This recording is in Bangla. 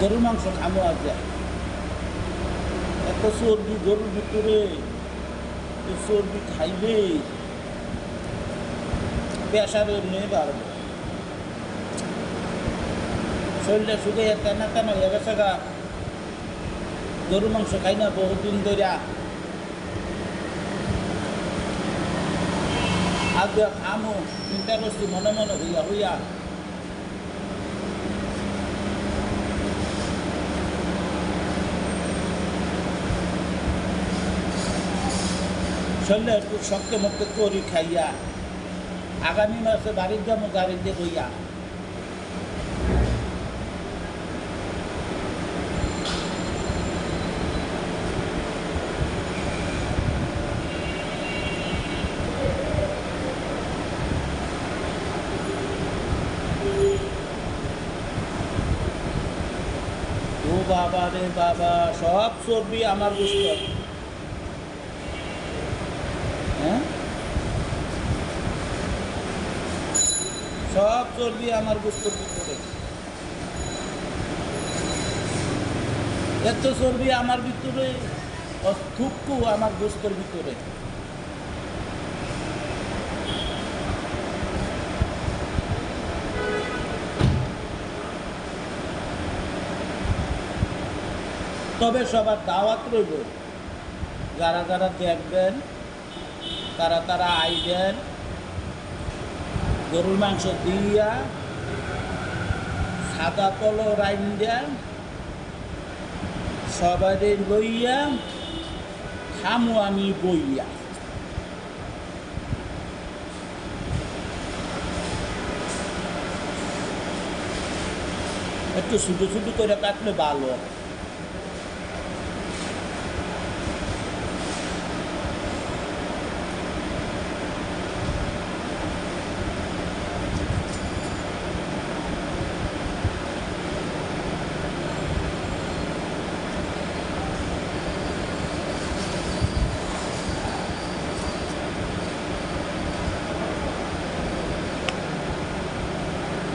গরুর মাংস খামো আছে এত চর্বি গরুর ভিতরে চর্বি খাইলে প্রেশার এমনি বাড়বে শরীরটা শুকে টানা টানা হয়ে গেছে গরু মাংস খাই না বহুদিন ধরে আগে খামো চিন্তা করছি মনে মনে হইয়া হইয়া শরীরে একটু শক্ত মক্ত করি খাইয়া। আগামী মাসে বাড়ির যাব গাড়িতে হইয়া বাবা রে বাবা, সব চর্বি আমার বুঝতে হ্যাঁ? সব চর্বি আমার গোস্তর ভিতরে এত চর্বি আমার ভিতরে থুকু আমার গোস্তর ভিতরে। তবে সবার দাওয়াত রইল, যারা যারা দেখবেন তারা তারা আইবেন। গরুর মাংস দিয়া, সাদা কলো রাইন্দা সবাই লইয়া, খামু আমি বইয়া। একটু ছোটো ছোটো করে কাটলে ভালো